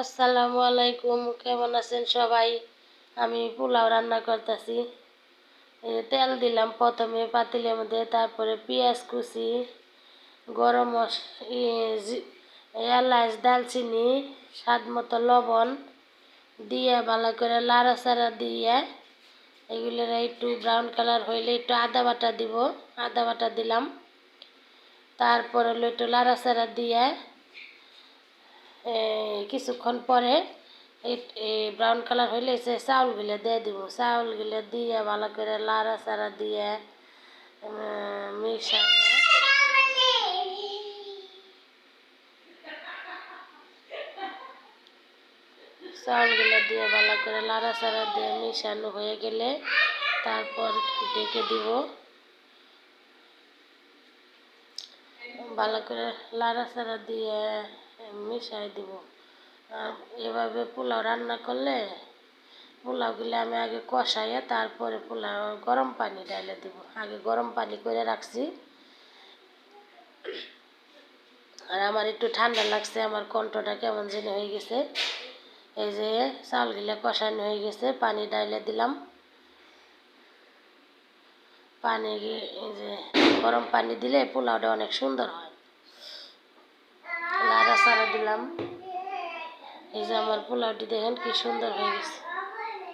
আসসালামু আলাইকুম, কেমন আছেন সবাই? আমি পোলাও রান্না করতেছি। তেল দিলাম প্রথমে পাতিলের মধ্যে, তারপরে পেঁয়াজ কুচি, গরম এলাচ দালচিনি স্বাদ মতো লবণ দিয়ে ভালো করে লাড়াচাড়া দিয়ে এগুলোর একটু ব্রাউন কালার হইলে একটু আদা বাটা দিব, আদা বাটা দিলাম। তারপরে হলো একটু লাড়া লাড়াচাড়া দিয়ে কিছুক্ষণ পরে ব্রাউন কালার হইলে সে চাউলগুলো দিয়ে দিব। চাউলগুলো দিয়ে ভালো করে লাড়া চাড়া দিয়ে মিশাই চাউলগুলো দিয়ে ভালো করে লাড়া চাড়া দিয়ে মিশানো হয়ে গেলে তারপর ডেকে দিব। ভালো করে লাড়া চাড়া দিয়ে মিশাই দিব। এভাবে পোলাও রান্না করলে পোলাওগুলো আমি আগে কষাইয়ে তারপরে পোলাও, গরম পানি ডালে দিব। আগে গরম পানি করে রাখছি। আর আমার একটু ঠান্ডা লাগছে, আমার কণ্ঠটা কেমন যেন হয়ে গেছে। এই যে চাউলগুলো কষানো হয়ে গেছে, পানি ডাইলে দিলাম। পানি এই যে গরম পানি দিলে পোলাওটা অনেক সুন্দর হয়। লাড়া সারা দিলাম। এই যে আমার পোলাওটি দেখেন কি সুন্দর হয়ে গেছে।